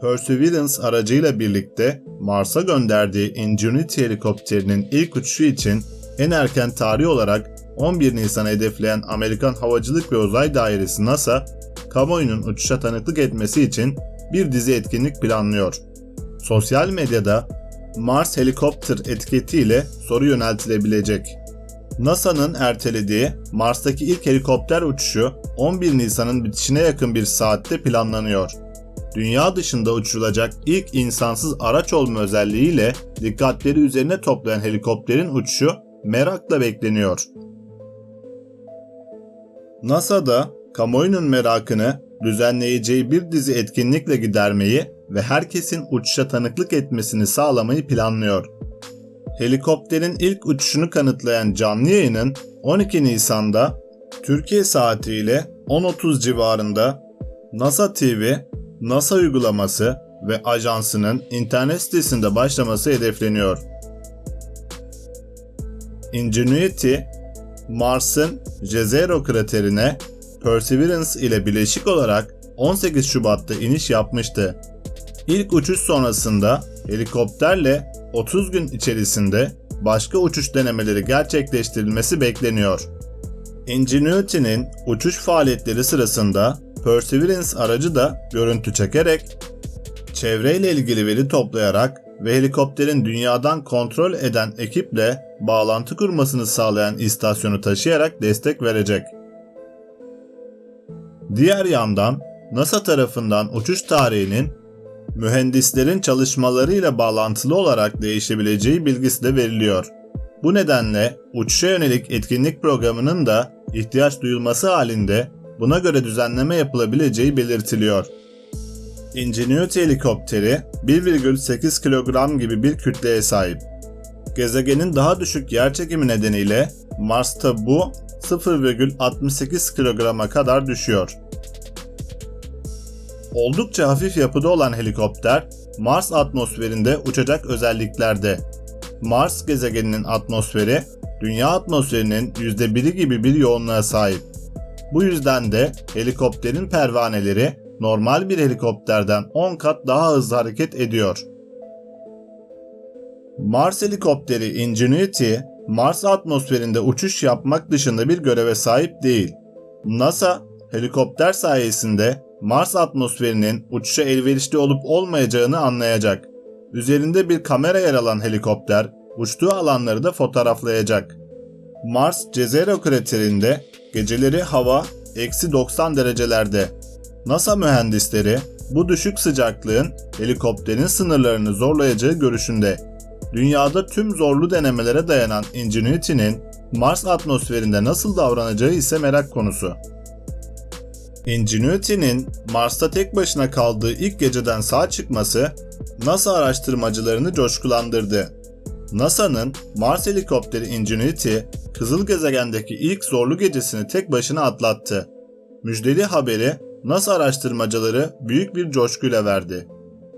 Perseverance aracıyla birlikte Mars'a gönderdiği Ingenuity helikopterinin ilk uçuşu için en erken tarih olarak 11 Nisan'ı hedefleyen Amerikan Havacılık ve Uzay Dairesi NASA, kamuoyunun uçuşa tanıklık etmesi için bir dizi etkinlik planlıyor. Sosyal medyada Mars Helicopter etiketiyle soru yöneltilebilecek. NASA'nın ertelediği Mars'taki ilk helikopter uçuşu 11 Nisan'ın bitişine yakın bir saatte planlanıyor. Dünya dışında uçurulacak ilk insansız araç olma özelliğiyle dikkatleri üzerine toplayan helikopterin uçuşu merakla bekleniyor. NASA'da kamuoyunun merakını düzenleyeceği bir dizi etkinlikle gidermeyi ve herkesin uçuşa tanıklık etmesini sağlamayı planlıyor. Helikopterin ilk uçuşunu kanıtlayan canlı yayının 12 Nisan'da Türkiye saatiyle 10.30 civarında NASA TV, NASA uygulaması ve ajansının internet sitesinde başlaması hedefleniyor. Ingenuity, Mars'ın Jezero kraterine Perseverance ile bileşik olarak 18 Şubat'ta iniş yapmıştı. İlk uçuş sonrasında helikopterle 30 gün içerisinde başka uçuş denemeleri gerçekleştirilmesi bekleniyor. Ingenuity'nin uçuş faaliyetleri sırasında Perseverance aracı da görüntü çekerek, çevreyle ilgili veri toplayarak ve helikopterin dünyadan kontrol eden ekiple bağlantı kurmasını sağlayan istasyonu taşıyarak destek verecek. Diğer yandan NASA tarafından uçuş tarihinin mühendislerin çalışmalarıyla bağlantılı olarak değişebileceği bilgisi de veriliyor. Bu nedenle uçuşa yönelik etkinlik programının da ihtiyaç duyulması halinde buna göre düzenleme yapılabileceği belirtiliyor. Ingenuity helikopteri 1,8 kilogram gibi bir kütleye sahip. Gezegenin daha düşük yerçekimi nedeniyle Mars'ta bu 0,68 kilograma kadar düşüyor. Oldukça hafif yapıda olan helikopter Mars atmosferinde uçacak özelliklerde. Mars gezegeninin atmosferi Dünya atmosferinin %1'i gibi bir yoğunluğa sahip. Bu yüzden de helikopterin pervaneleri normal bir helikopterden 10 kat daha hızlı hareket ediyor. Mars helikopteri Ingenuity, Mars atmosferinde uçuş yapmak dışında bir göreve sahip değil. NASA, helikopter sayesinde Mars atmosferinin uçuşa elverişli olup olmayacağını anlayacak. Üzerinde bir kamera yer alan helikopter uçtuğu alanları da fotoğraflayacak. Mars Jezero kraterinde geceleri hava eksi 90 derecelerde. NASA mühendisleri bu düşük sıcaklığın helikopterin sınırlarını zorlayacağı görüşünde. Dünyada tüm zorlu denemelere dayanan Ingenuity'nin Mars atmosferinde nasıl davranacağı ise merak konusu. Ingenuity'nin Mars'ta tek başına kaldığı ilk geceden sağ çıkması NASA araştırmacılarını coşkulandırdı. NASA'nın Mars helikopteri Ingenuity, kızıl gezegendeki ilk zorlu gecesini tek başına atlattı. Müjdeli haberi NASA araştırmacıları büyük bir coşkuyla verdi.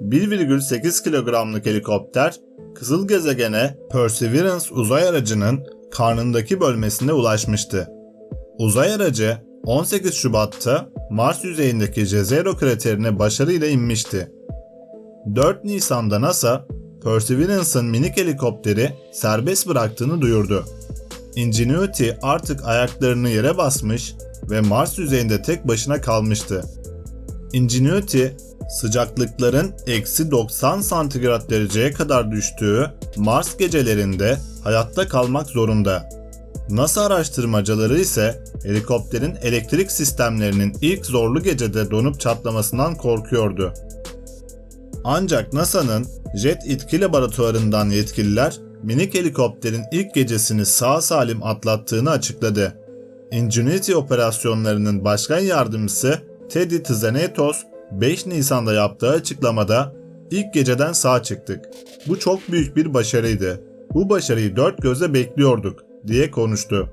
1,8 kilogramlık helikopter, kızıl gezegene Perseverance uzay aracının karnındaki bölmesine ulaşmıştı. Uzay aracı 18 Şubat'ta Mars yüzeyindeki Jezero kraterine başarıyla inmişti. 4 Nisan'da NASA, Perseverance'ın minik helikopteri serbest bıraktığını duyurdu. Ingenuity artık ayaklarını yere basmış ve Mars yüzeyinde tek başına kalmıştı. Ingenuity, sıcaklıkların eksi 90 santigrat dereceye kadar düştüğü Mars gecelerinde hayatta kalmak zorunda. NASA araştırmacıları ise helikopterin elektrik sistemlerinin ilk zorlu gecede donup çatlamasından korkuyordu. Ancak NASA'nın Jet İtki Laboratuvarından yetkililer minik helikopterin ilk gecesini sağ salim atlattığını açıkladı. Ingenuity operasyonlarının başkan yardımcısı Teddy Tzanetos 5 Nisan'da yaptığı açıklamada ilk geceden sağ çıktık. Bu çok büyük bir başarıydı. Bu başarıyı dört gözle bekliyorduk diye konuştu.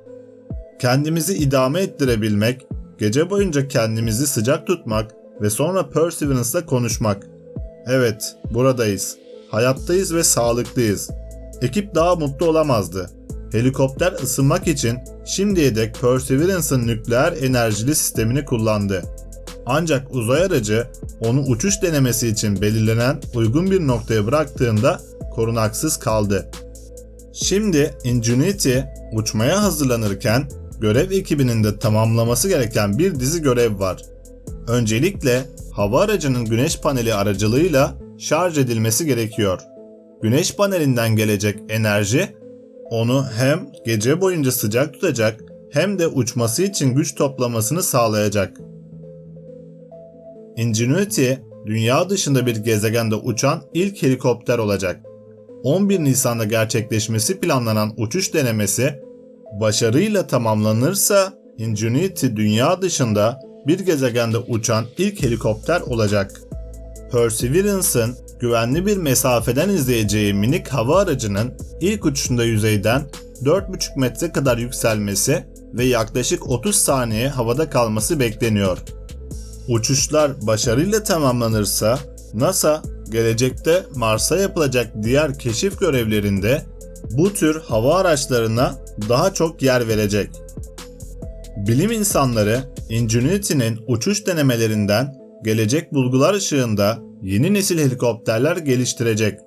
Kendimizi idame ettirebilmek, gece boyunca kendimizi sıcak tutmak ve sonra Perseverance'la konuşmak. Evet, buradayız. Hayattayız ve sağlıklıyız. Ekip daha mutlu olamazdı. Helikopter ısınmak için şimdiye dek Perseverance'ın nükleer enerjili sistemini kullandı. Ancak uzay aracı onu uçuş denemesi için belirlenen uygun bir noktaya bıraktığında korunaksız kaldı. Şimdi Ingenuity uçmaya hazırlanırken görev ekibinin de tamamlaması gereken bir dizi görev var. Öncelikle hava aracının güneş paneli aracılığıyla şarj edilmesi gerekiyor. Güneş panelinden gelecek enerji onu hem gece boyunca sıcak tutacak hem de uçması için güç toplamasını sağlayacak. Ingenuity, dünya dışında bir gezegende uçan ilk helikopter olacak. 11 Nisan'da gerçekleşmesi planlanan uçuş denemesi başarıyla tamamlanırsa Ingenuity dünya dışında bir gezegende uçan ilk helikopter olacak. Perseverance'ın güvenli bir mesafeden izleyeceği minik hava aracının ilk uçuşunda yüzeyden 4,5 metre kadar yükselmesi ve yaklaşık 30 saniye havada kalması bekleniyor. Uçuşlar başarıyla tamamlanırsa NASA gelecekte Mars'a yapılacak diğer keşif görevlerinde bu tür hava araçlarına daha çok yer verecek. Bilim insanları Ingenuity'nin uçuş denemelerinden gelecek bulgular ışığında yeni nesil helikopterler geliştirecek.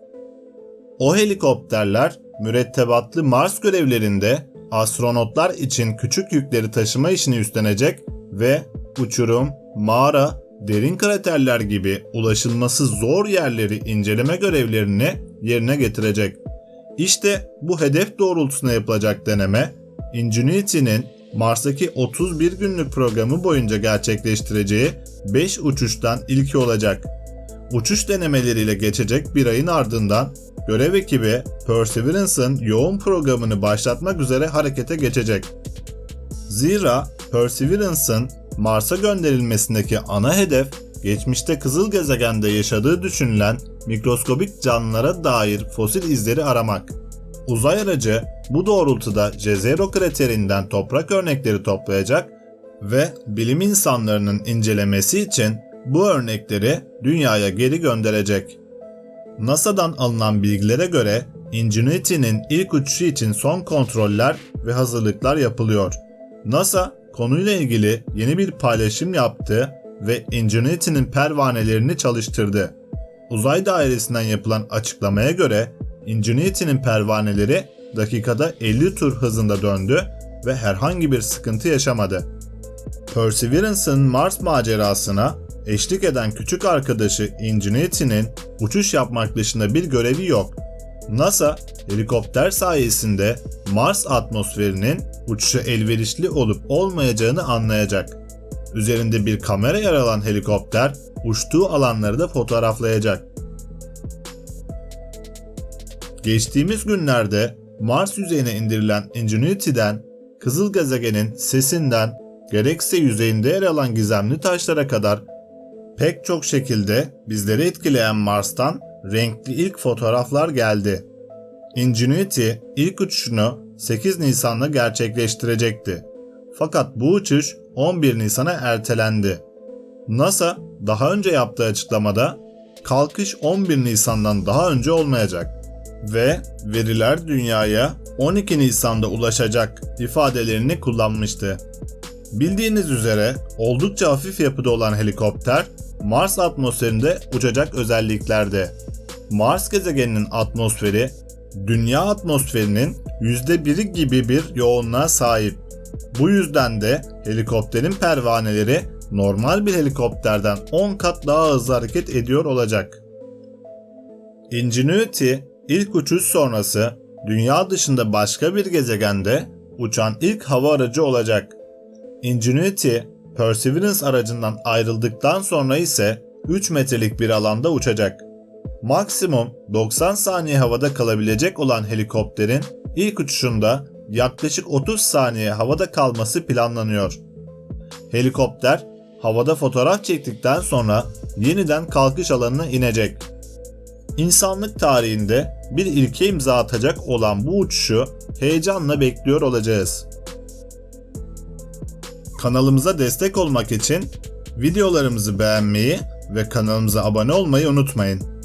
O helikopterler mürettebatlı Mars görevlerinde astronotlar için küçük yükleri taşıma işini üstlenecek ve uçurum, mağara, derin kraterler gibi ulaşılması zor yerleri inceleme görevlerini yerine getirecek. İşte bu hedef doğrultusunda yapılacak deneme, Ingenuity'nin Mars'taki 31 günlük programı boyunca gerçekleştireceği 5 uçuştan ilki olacak. Uçuş denemeleriyle geçecek bir ayın ardından görev ekibi Perseverance'ın yoğun programını başlatmak üzere harekete geçecek. Zira Perseverance'ın Mars'a gönderilmesindeki ana hedef geçmişte kızıl gezegende yaşadığı düşünülen mikroskobik canlılara dair fosil izleri aramak. Uzay aracı bu doğrultuda Jezero kraterinden toprak örnekleri toplayacak ve bilim insanlarının incelemesi için bu örnekleri dünyaya geri gönderecek. NASA'dan alınan bilgilere göre Ingenuity'nin ilk uçuşu için son kontroller ve hazırlıklar yapılıyor. NASA konuyla ilgili yeni bir paylaşım yaptı ve Ingenuity'nin pervanelerini çalıştırdı. Uzay dairesinden yapılan açıklamaya göre Ingenuity'nin pervaneleri dakikada 50 tur hızında döndü ve herhangi bir sıkıntı yaşamadı. Perseverance'ın Mars macerasına eşlik eden küçük arkadaşı Ingenuity'nin uçuş yapmak dışında bir görevi yok. NASA, helikopter sayesinde Mars atmosferinin uçuşa elverişli olup olmayacağını anlayacak. Üzerinde bir kamera yer alan helikopter uçtuğu alanları da fotoğraflayacak. Geçtiğimiz günlerde Mars yüzeyine indirilen Ingenuity'den kızıl gezegenin sesinden gerekse yüzeyinde yer alan gizemli taşlara kadar pek çok şekilde bizleri etkileyen Mars'tan renkli ilk fotoğraflar geldi. Ingenuity ilk uçuşunu 8 Nisan'da gerçekleştirecekti. Fakat bu uçuş 11 Nisan'a ertelendi. NASA daha önce yaptığı açıklamada kalkış 11 Nisan'dan daha önce olmayacak ve veriler dünyaya 12 Nisan'da ulaşacak ifadelerini kullanmıştı. Bildiğiniz üzere oldukça hafif yapıda olan helikopter Mars atmosferinde uçacak özelliklerde. Mars gezegeninin atmosferi Dünya atmosferinin %1'i gibi bir yoğunluğa sahip. Bu yüzden de helikopterin pervaneleri normal bir helikopterden 10 kat daha hızlı hareket ediyor olacak. Ingenuity ilk uçuş sonrası dünya dışında başka bir gezegende uçan ilk hava aracı olacak. Ingenuity, Perseverance aracından ayrıldıktan sonra ise 3 metrelik bir alanda uçacak. Maksimum 90 saniye havada kalabilecek olan helikopterin ilk uçuşunda yaklaşık 30 saniye havada kalması planlanıyor. Helikopter havada fotoğraf çektikten sonra yeniden kalkış alanına inecek. İnsanlık tarihinde bir ilke imza atacak olan bu uçuşu heyecanla bekliyor olacağız. Kanalımıza destek olmak için videolarımızı beğenmeyi ve kanalımıza abone olmayı unutmayın.